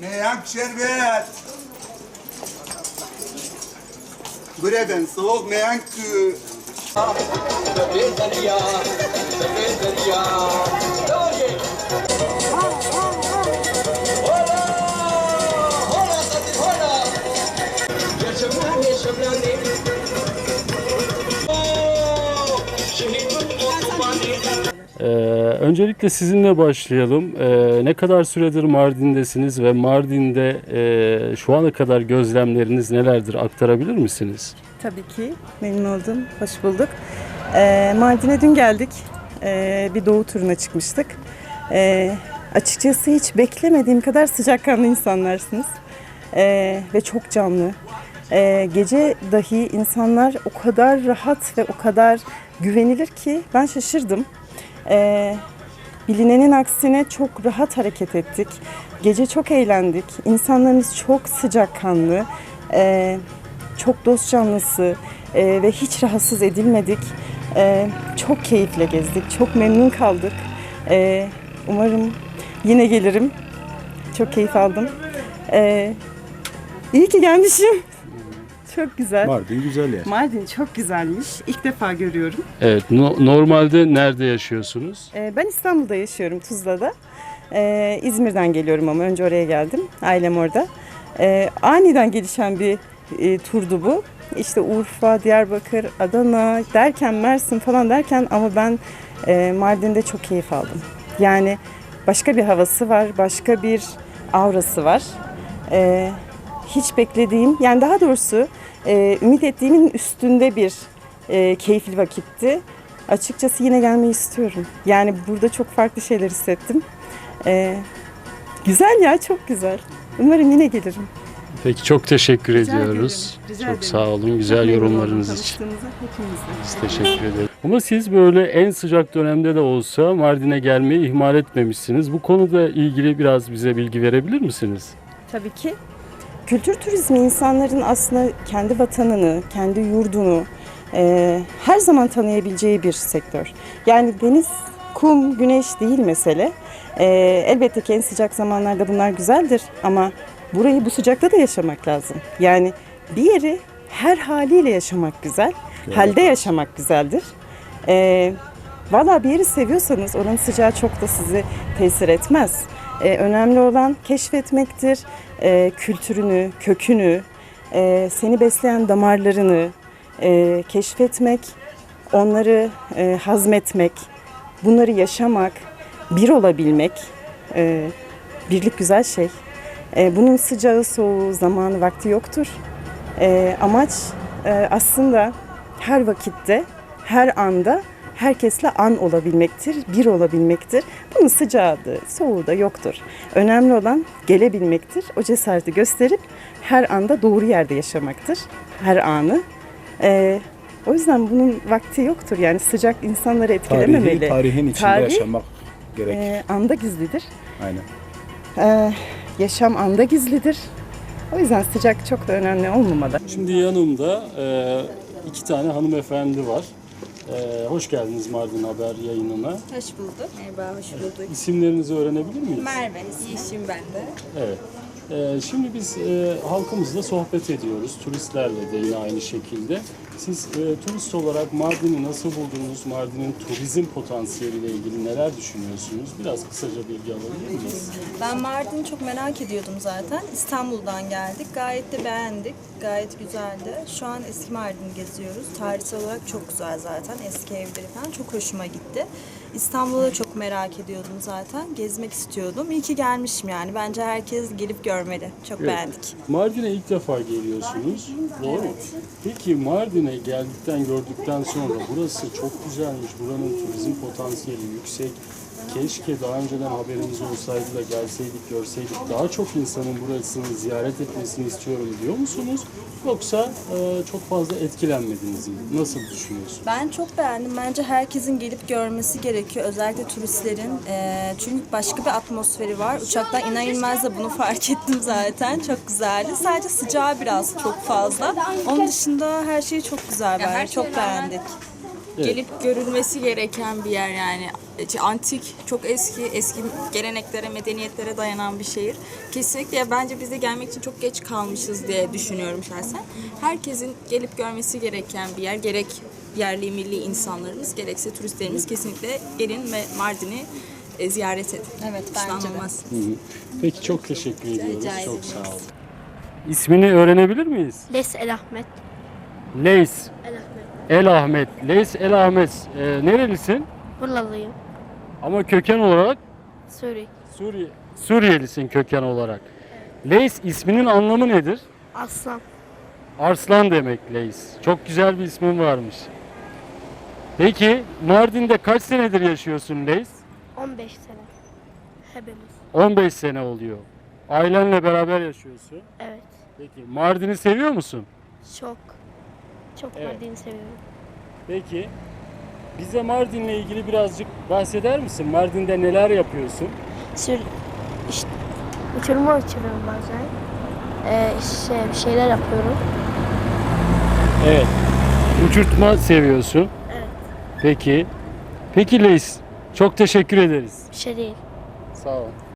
Meyhan şerbet. Buradan soğuk meyhan kü. Sefet ya, sefet Ee, öncelikle sizinle başlayalım. Ee, ne kadar süredir Mardin'desiniz ve Mardin'de e, şu ana kadar gözlemleriniz nelerdir aktarabilir misiniz? Tabii ki. Memnun oldum. Hoş bulduk. Ee, Mardin'e dün geldik. Ee, bir doğu turuna çıkmıştık. Ee, açıkçası hiç beklemediğim kadar sıcakkanlı insanlarsınız. Ee, ve çok canlı. Ee, gece dahi insanlar o kadar rahat ve o kadar güvenilir ki ben şaşırdım. Ee, Bilinenin aksine çok rahat hareket ettik. Gece çok eğlendik. İnsanlarımız çok sıcakkanlı, ee, çok dost canlısı ee, ve hiç rahatsız edilmedik. Ee, çok keyifle gezdik, çok memnun kaldık. Ee, umarım yine gelirim. Çok keyif aldım. Ee, iyi ki gelmişim. Çok güzel. Mardin güzel yer. Mardin çok güzelmiş. İlk defa görüyorum. Evet, no- normalde nerede yaşıyorsunuz? Ee, Ben İstanbul'da yaşıyorum, Tuzla'da. Ee, İzmir'den geliyorum ama önce oraya geldim. Ailem orada. Ee, aniden gelişen bir e, turdu bu. İşte Urfa, Diyarbakır, Adana derken Mersin falan derken ama ben e, Mardin'de çok keyif aldım. Yani başka bir havası var, başka bir aurası var. Ee, hiç beklediğim, yani daha doğrusu e, ümit ettiğimin üstünde bir e, keyifli vakitti. Açıkçası yine gelmeyi istiyorum. Yani burada çok farklı şeyler hissettim. Ee, güzel ya, çok güzel. Umarım yine gelirim. Peki çok teşekkür Rica ediyoruz. ederim, rica çok ederim. sağ olun güzel yorumlarınız için. tanıştığımıza. Biz teşekkür ederiz. Ama siz böyle en sıcak dönemde de olsa Mardin'e gelmeyi ihmal etmemişsiniz. Bu konuda ilgili biraz bize bilgi verebilir misiniz? Tabii ki. Kültür turizmi insanların aslında kendi vatanını, kendi yurdunu e, her zaman tanıyabileceği bir sektör. Yani deniz, kum, güneş değil mesele. E, elbette ki en sıcak zamanlarda bunlar güzeldir ama burayı bu sıcakta da yaşamak lazım. Yani bir yeri her haliyle yaşamak güzel, halde yaşamak güzeldir. E, Valla bir yeri seviyorsanız oranın sıcağı çok da sizi tesir etmez. Ee, önemli olan keşfetmektir. Ee, kültürünü, kökünü, e, seni besleyen damarlarını e, keşfetmek, onları e, hazmetmek, bunları yaşamak, bir olabilmek. E, birlik güzel şey. E, bunun sıcağı, soğuğu, zamanı, vakti yoktur. E, amaç e, aslında her vakitte, her anda herkesle an olabilmektir, bir olabilmektir. Bunun sıcağı da, soğuğu da yoktur. Önemli olan gelebilmektir. O cesareti gösterip her anda doğru yerde yaşamaktır. Her anı. E, o yüzden bunun vakti yoktur. Yani sıcak insanları etkilememeli. Tarihi, tarihin içinde Tarih, yaşamak gerek. e, anda gizlidir. Aynen. Ee, yaşam anda gizlidir. O yüzden sıcak çok da önemli olmamalı. Şimdi yanımda e, iki tane hanımefendi var. E, hoş geldiniz Mardin Haber yayınına. Hoş bulduk. Merhaba, hoş bulduk. İsimlerinizi öğrenebilir miyiz? Merve, Yeşim ben de. Evet. Ee, şimdi biz e, halkımızla sohbet ediyoruz. Turistlerle de yine aynı şekilde. Siz e, turist olarak Mardin'i nasıl buldunuz? Mardin'in turizm potansiyeliyle ilgili neler düşünüyorsunuz? Biraz kısaca bilgi alabilir miyiz? Ben Mardin'i çok merak ediyordum zaten. İstanbul'dan geldik. Gayet de beğendik. Gayet güzeldi. Şu an eski Mardin'i geziyoruz. Tarihsel olarak çok güzel zaten. Eski evleri falan çok hoşuma gitti. İstanbul'u da çok merak ediyordum zaten. Gezmek istiyordum. İyi ki gelmişim yani. Bence herkes gelip görmeli. Çok Evet. beğendik. Mardin'e ilk defa geliyorsunuz. Doğru mu? Peki Mardin'e geldikten gördükten sonra burası çok güzelmiş. Buranın turizm potansiyeli yüksek. Keşke daha önceden haberimiz olsaydı da gelseydik, görseydik. Daha çok insanın burasını ziyaret etmesini istiyorum diyor musunuz? Yoksa e, çok fazla etkilenmediniz mi? Nasıl düşünüyorsunuz? Ben çok beğendim. Bence herkesin gelip görmesi gerekiyor. Özellikle turistlerin. Ee, çünkü başka bir atmosferi var. Uçaktan iner inmez de bunu fark ettim zaten. Çok güzeldi. Sadece sıcağı biraz çok fazla. Onun dışında her şey çok güzel bence. Çok beğendik. Evet. gelip görülmesi gereken bir yer yani. Antik, çok eski, eski geleneklere, medeniyetlere dayanan bir şehir. Kesinlikle bence biz de gelmek için çok geç kalmışız diye düşünüyorum şahsen. Herkesin gelip görmesi gereken bir yer. Gerek yerli milli insanlarımız, gerekse turistlerimiz kesinlikle gelin ve Mardin'i e, ziyaret edin. Evet, bence de. Peki çok teşekkür ediyoruz. Rica çok ederim. sağ olun. İsmini öğrenebilir miyiz? Les El Ahmet. Leys El Ahmet. El Ahmet. Leys El Ahmet. Ee, nerelisin? Buralıyım. Ama köken olarak Suri. Suriye Suriyelisin köken olarak. Leys isminin anlamı nedir? Aslan. Arslan demek Leys. Çok güzel bir ismin varmış. Peki Mardin'de kaç senedir yaşıyorsun Leys? 15 sene. Hepimiz. 15 sene oluyor. Ailenle beraber yaşıyorsun. Evet. Peki Mardin'i seviyor musun? Çok. Çok Evet. Mardin'i seviyorum. Peki bize Mardin'le ilgili birazcık bahseder misin? Mardin'de neler yapıyorsun? Sür, işte, uçurma uçuruyorum bazen. Ee, şey, bir şeyler yapıyorum. Evet. Uçurtma seviyorsun. Evet. Peki. Peki Leys çok teşekkür ederiz. Bir şey değil. Sağ ol.